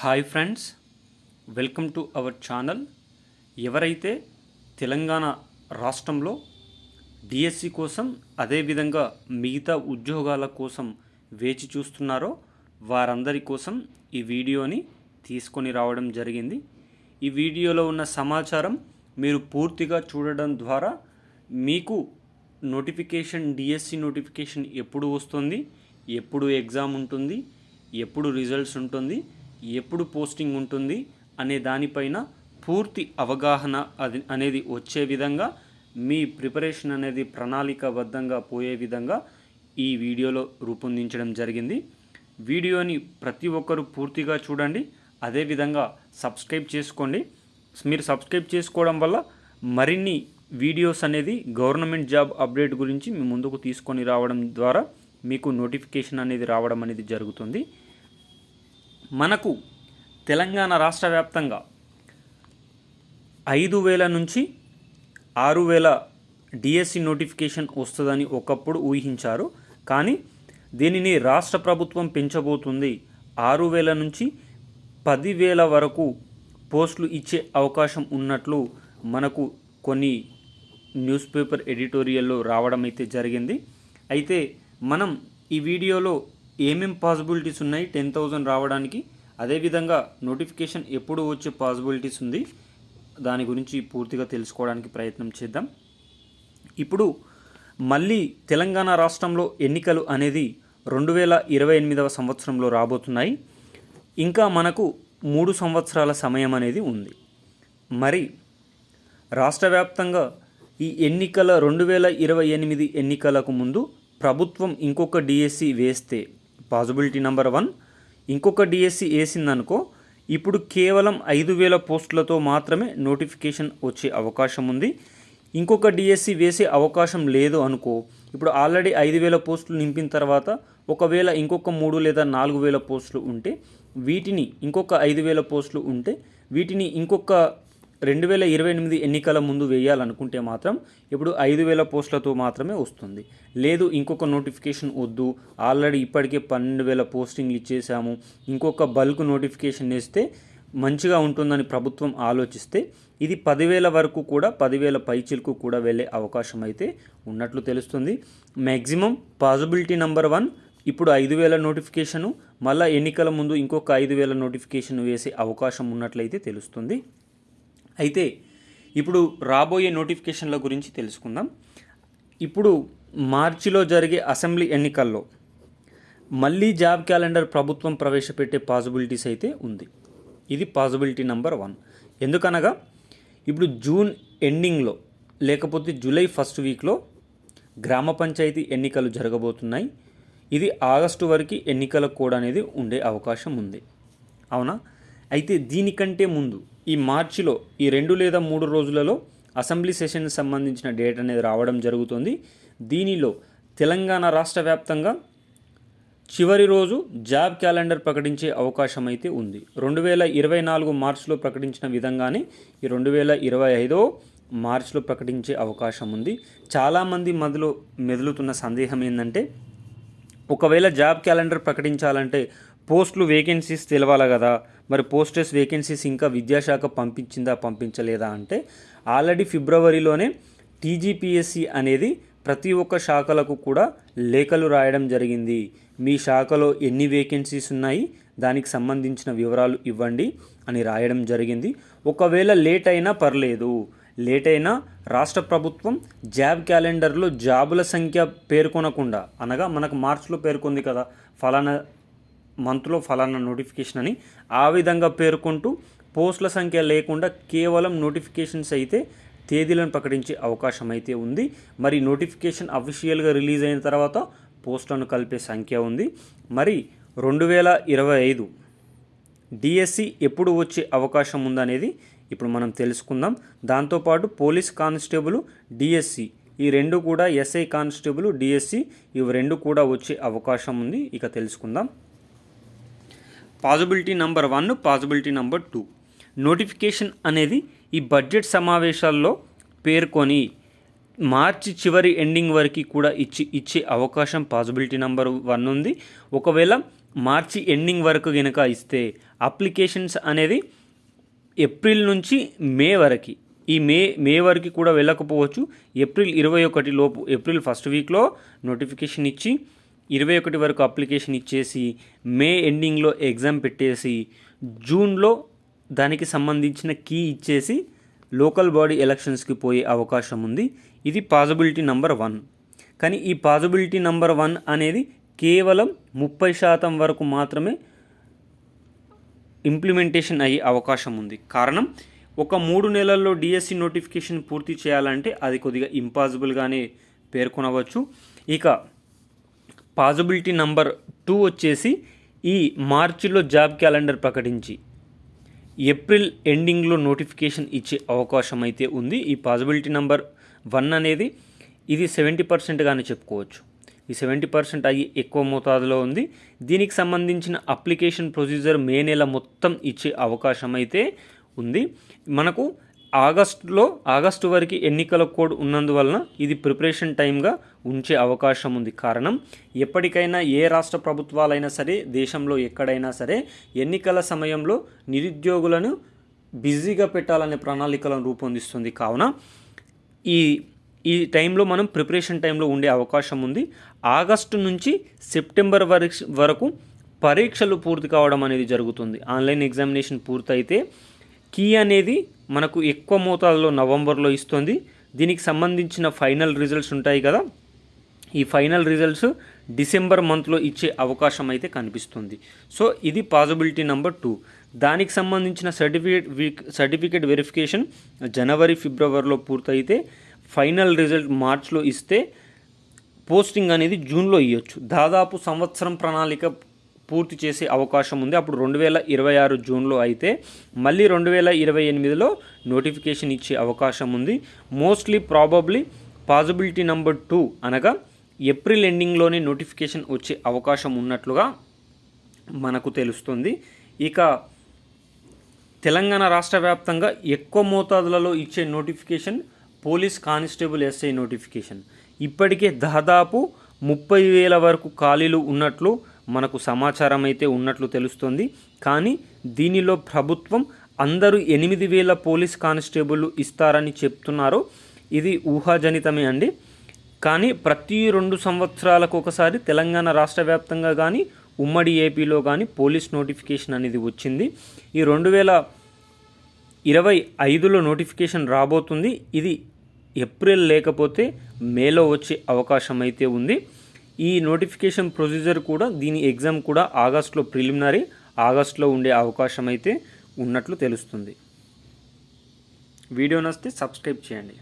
Hi friends welcome to our channel. ఎవరైతే తెలంగాణ రాష్ట్రంలో DSC కోసం అదేవిధంగా మిగతా ఉద్యోగాల కోసం వేచి చూస్తున్నారో వారందరి కోసం ఈ వీడియోని తీసుకొని రావడం జరిగింది. ఈ వీడియోలో ఉన్న సమాచారం మీరు పూర్తిగా చూడడం ద్వారా మీకు నోటిఫికేషన్ డిఎస్సి నోటిఫికేషన్ ఎప్పుడు వస్తుంది ఎప్పుడు ఎగ్జామ్ ఉంటుంది ఎప్పుడు రిజల్ట్స్ ఉంటుంది ఎప్పుడు పోస్టింగ్ ఉంటుంది అనే దానిపైన పూర్తి అవగాహన అది అనేది వచ్చే విధంగా మీ ప్రిపరేషన్ అనేది ప్రణాళికబద్ధంగా పోయే విధంగా ఈ వీడియోలో రూపొందించడం జరిగింది. వీడియోని ప్రతి ఒక్కరూ పూర్తిగా చూడండి. అదేవిధంగా సబ్స్క్రైబ్ చేసుకోండి. మీరు సబ్స్క్రైబ్ చేసుకోవడం వల్ల మరిన్ని వీడియోస్ అనేది గవర్నమెంట్ జాబ్ అప్డేట్ గురించి మీ ముందుకు తీసుకొని రావడం ద్వారా మీకు నోటిఫికేషన్ అనేది రావడం అనేది జరుగుతుంది. మనకు తెలంగాణ రాష్ట్ర వ్యాప్తంగా ఐదు వేల నుంచి ఆరు వేల డిఎస్సి నోటిఫికేషన్ వస్తుందని ఒకప్పుడు ఊహించారు. కానీ దీనిని రాష్ట్ర ప్రభుత్వం పెంచబోతుంది. ఆరు వేల నుంచి పదివేల వరకు పోస్టులు ఇచ్చే అవకాశం ఉన్నట్లు మనకు కొన్ని న్యూస్ పేపర్ ఎడిటోరియల్లో రావడం అయితే జరిగింది. అయితే మనం ఈ వీడియోలో ఏమేం పాసిబిలిటీస్ ఉన్నాయి? టెన్ థౌజండ్ రావడానికి. అదేవిధంగా నోటిఫికేషన్ ఎప్పుడు వచ్చే పాసిబిలిటీస్ ఉంది? దాని గురించి పూర్తిగా తెలుసుకోవడానికి ప్రయత్నం చేద్దాం. ఇప్పుడు మళ్ళీ తెలంగాణ రాష్ట్రంలో ఎన్నికలు అనేది రెండు వేల ఇరవై ఎనిమిదవ సంవత్సరంలో రాబోతున్నాయి. ఇంకా మనకు మూడు సంవత్సరాల సమయం అనేది ఉంది. మరి రాష్ట్ర వ్యాప్తంగా ఈ ఎన్నికల రెండు వేల ఇరవై ఎనిమిది ఎన్నికలకు ముందు ప్రభుత్వం ఇంకొక డిఎస్సి వేస్తే పాసిబిలిటీ నెంబర్ వన్. ఇంకొక డిఎస్సి వేసిందనుకో ఇప్పుడు కేవలం ఐదు వేల పోస్టులతో మాత్రమే నోటిఫికేషన్ వచ్చే అవకాశం ఉంది ఇంకొక డిఎస్సి వేసే అవకాశం లేదు అనుకో ఇప్పుడు ఆల్రెడీ ఐదు వేల పోస్టులు నింపిన తర్వాత ఒకవేళ ఇంకొక మూడు లేదా నాలుగు వేల పోస్టులు ఉంటే వీటిని ఇంకొక ఐదు వేల పోస్టులు ఉంటే వీటిని ఇంకొక రెండు వేల ఇరవై ఎనిమిది ఎన్నికల ముందు వేయాలనుకుంటే మాత్రం ఇప్పుడు ఐదు వేల పోస్టులతో మాత్రమే వస్తుంది. లేదు ఇంకొక నోటిఫికేషన్ వద్దు. ఆల్రెడీ ఇప్పటికే పన్నెండు వేల పోస్టింగ్లు ఇచ్చేసాము ఇంకొక బల్క్ నోటిఫికేషన్ వేస్తే మంచిగా ఉంటుందని ప్రభుత్వం ఆలోచిస్తే ఇది పదివేల వరకు కూడా పదివేల పైచిలకు కూడా వెళ్ళే అవకాశం అయితే ఉన్నట్లు తెలుస్తుంది. మ్యాక్సిమం పాజిబిలిటీ నెంబర్ వన్ ఇప్పుడు ఐదు వేల నోటిఫికేషను మళ్ళీ ఎన్నికల ముందు ఇంకొక ఐదు వేల నోటిఫికేషన్ వేసే అవకాశం ఉన్నట్లయితే తెలుస్తుంది. అయితే ఇప్పుడు రాబోయే నోటిఫికేషన్ల గురించి తెలుసుకుందాం. ఇప్పుడు మార్చిలో జరిగే అసెంబ్లీ ఎన్నికల్లో మళ్ళీ జాబ్ క్యాలెండర్ ప్రభుత్వం ప్రవేశపెట్టే పాసిబిలిటీస్ అయితే ఉంది. ఇది పాసిబిలిటీ నెంబర్ వన్. ఎందుకనగా ఇప్పుడు జూన్ ఎండింగ్లో లేకపోతే జూలై ఫస్ట్ వీక్లో గ్రామ పంచాయతీ ఎన్నికలు జరగబోతున్నాయి. ఇది ఆగస్టు వరకు ఎన్నికల కోడ్ అనేది ఉండే అవకాశం ఉంది. అవునా? అయితే దీనికంటే ముందు ఈ మార్చిలో ఈ రెండు లేదా మూడు రోజులలో అసెంబ్లీ సెషన్కి సంబంధించిన డేట్ అనేది రావడం జరుగుతుంది. దీనిలో తెలంగాణ రాష్ట్ర వ్యాప్తంగా చివరి రోజు జాబ్ క్యాలెండర్ ప్రకటించే అవకాశం అయితే ఉంది. రెండు వేల ఇరవై నాలుగు మార్చిలో ప్రకటించిన విధంగానే ఈ రెండు వేల ఇరవై ఐదో మార్చిలో ప్రకటించే అవకాశం ఉంది. చాలామంది మదిలో మెదులుతున్న సందేహం ఏంటంటే ఒకవేళ జాబ్ క్యాలెండర్ ప్రకటించాలంటే పోస్టులు వేకెన్సీస్ తెలవాలి కదా? మరి పోస్టర్స్ వేకెన్సీస్ ఇంకా విద్యాశాఖ పంపించిందా పంపించలేదా అంటే ఆల్రెడీ ఫిబ్రవరిలోనే టీజీపీఎస్సి అనేది ప్రతి ఒక్క శాఖలకు కూడా లేఖలు రాయడం జరిగింది. మీ శాఖలో ఎన్ని వేకెన్సీస్ ఉన్నాయి? దానికి సంబంధించిన వివరాలు ఇవ్వండి అని రాయడం జరిగింది. ఒకవేళ లేట్ అయినా పర్లేదు. లేట్ అయినా రాష్ట్ర ప్రభుత్వం జాబ్ క్యాలెండర్లో జాబుల సంఖ్య పేర్కొనకుండా అనగా మనకు మార్చిలో పేర్కొంది కదా ఫలానా మంత్లో ఫలానా నోటిఫికేషన్ అని ఆ విధంగా పేర్కొంటూ పోస్టుల సంఖ్య లేకుండా కేవలం నోటిఫికేషన్స్ అయితే తేదీలను ప్రకటించే అవకాశం అయితే ఉంది. మరి నోటిఫికేషన్ అఫీషియల్గా రిలీజ్ అయిన తర్వాత పోస్టులను కలిపే సంఖ్య ఉంది. మరి రెండు వేల ఇరవై ఐదు డిఎస్సి ఎప్పుడు వచ్చే అవకాశం ఉందనేది ఇప్పుడు మనం తెలుసుకుందాం. దాంతోపాటు పోలీస్ కానిస్టేబుల్ డిఎస్సి ఈ రెండు కూడా ఎస్ఐ కానిస్టేబుల్ డిఎస్సి ఇవి రెండు కూడా వచ్చే అవకాశం ఉంది. ఇక తెలుసుకుందాం. Possibility number one possibility number two. Notification అనేది ఈ బడ్జెట్ సమావేశాల్లో పేర్కొని మార్చి చివరి ఎండింగ్ వరకు కూడా ఇచ్చి ఇచ్చే అవకాశం పాజిబిలిటీ నెంబర్ వన్ ఉంది. ఒకవేళ మార్చి ఎండింగ్ వరకు కనుక ఇస్తే అప్లికేషన్స్ అనేది ఏప్రిల్ నుంచి మే వరకు ఈ మే మే వరకు కూడా వెళ్ళకపోవచ్చు. ఏప్రిల్ ఇరవై ఒకటి లోపు ఏప్రిల్ ఫస్ట్ వీక్లో నోటిఫికేషన్ ఇచ్చి ఇరవై ఒకటి వరకు అప్లికేషన్ ఇచ్చేసి మే ఎండింగ్లో ఎగ్జామ్ పెట్టేసి జూన్లో దానికి సంబంధించిన కీ ఇచ్చేసి లోకల్ బాడీ ఎలక్షన్స్కి పోయే అవకాశం ఉంది. ఇది పాజిబిలిటీ నంబర్ వన్. కానీ ఈ పాజిబిలిటీ నంబర్ వన్ అనేది కేవలం ముప్పై శాతం వరకు మాత్రమే ఇంప్లిమెంటేషన్ అయ్యే అవకాశం ఉంది. కారణం ఒక మూడు నెలల్లో డిఎస్సి నోటిఫికేషన్ పూర్తి చేయాలంటే అది కొద్దిగా ఇంపాసిబుల్గానే పేర్కొనవచ్చు. ఇక పాజిబిలిటీ నంబర్ టూ వచ్చేసి ఈ మార్చిలో జాబ్ క్యాలెండర్ ప్రకటించి ఏప్రిల్ ఎండింగ్లో నోటిఫికేషన్ ఇచ్చే అవకాశం అయితే ఉంది. ఈ పాజిబిలిటీ నంబర్ వన్ అనేది ఇది సెవెంటీ పర్సెంట్గానే చెప్పుకోవచ్చు. ఈ సెవెంటీ పర్సెంట్ అయ్యి ఎక్కువ మోతాదులో ఉంది. దీనికి సంబంధించిన అప్లికేషన్ ప్రొసీజర్ మే నెల మొత్తం ఇచ్చే అవకాశం అయితే ఉంది. మనకు ఆగస్టులో ఆగస్టు వరకు ఎన్నికల కోడ్ ఉన్నందువలన ఇది ప్రిపరేషన్ టైంగా ఉంచే అవకాశం ఉంది. కారణం ఎప్పటికైనా ఏ రాష్ట్ర ప్రభుత్వాలైనా సరే దేశంలో ఎక్కడైనా సరే ఎన్నికల సమయంలో నిరుద్యోగులను బిజీగా పెట్టాలనే ప్రణాళికలను రూపొందిస్తుంది. కావున ఈ ఈ టైంలో మనం ప్రిపరేషన్ టైంలో ఉండే అవకాశం ఉంది. ఆగస్టు నుంచి సెప్టెంబర్ వరకు వరకు పరీక్షలు పూర్తి కావడం అనేది జరుగుతుంది. ఆన్లైన్ ఎగ్జామినేషన్ పూర్తయితే కీ అనేది మనకు ఎక్కువ మోతాదులో నవంబర్లో ఇస్తుంది. దీనికి సంబంధించిన ఫైనల్ రిజల్ట్స్ ఉంటాయి కదా. ఈ ఫైనల్ రిజల్ట్స్ డిసెంబర్ మంత్లో ఇచ్చే అవకాశం అయితే కనిపిస్తుంది. సో ఇది పాజిబిలిటీ నెంబర్ టూ. దానికి సంబంధించిన సర్టిఫికేట్ సర్టిఫికేట్ వెరిఫికేషన్ జనవరి ఫిబ్రవరిలో పూర్తయితే ఫైనల్ రిజల్ట్ మార్చ్లో ఇస్తే పోస్టింగ్ అనేది జూన్లో ఇవ్వచ్చు దాదాపు సంవత్సరం ప్రణాళిక పూర్తి చేసే అవకాశం ఉంది. అప్పుడు రెండు వేల ఇరవై ఆరు జూన్లో అయితే మళ్ళీ రెండు వేల ఇరవై ఎనిమిదిలో నోటిఫికేషన్ ఇచ్చే అవకాశం ఉంది. Mostly probably possibility number two అనగా ఏప్రిల్ ఎండింగ్లోనే నోటిఫికేషన్ వచ్చే అవకాశం ఉన్నట్లుగా మనకు తెలుస్తుంది. ఇక తెలంగాణ రాష్ట్ర వ్యాప్తంగా ఎక్కువ మోతాదులలో ఇచ్చే notification police constable SI notification. ఇప్పటికే దాదాపు ముప్పై వేల వరకు ఖాళీలు ఉన్నట్లు మనకు సమాచారం అయితే ఉన్నట్లు తెలుస్తుంది. కానీ దీనిలో ప్రభుత్వం అందరూ ఎనిమిది వేల పోలీస్ కానిస్టేబుల్ ఇస్తారని చెప్తున్నారు ఇది ఊహాజనితమే అండి. కానీ ప్రతి రెండు సంవత్సరాలకు ఒకసారి తెలంగాణ రాష్ట్ర వ్యాప్తంగా కానీ ఉమ్మడి ఏపీలో కానీ పోలీస్ నోటిఫికేషన్ అనేది వచ్చింది. ఈ రెండు వేల ఇరవై ఐదులో నోటిఫికేషన్ రాబోతుంది. ఇది ఏప్రిల్ లేకపోతే మేలో వచ్చే అవకాశం అయితే ఉంది. ఈ నోటిఫికేషన్ ప్రొసీజర్ కూడా దీని ఎగ్జామ్ కూడా ఆగస్ట్లో ప్రిలిమినరీ ఆగస్ట్లో ఉండే అవకాశం అయితే ఉన్నట్లు తెలుస్తుంది. వీడియో నస్తే సబ్స్క్రైబ్ చేయండి.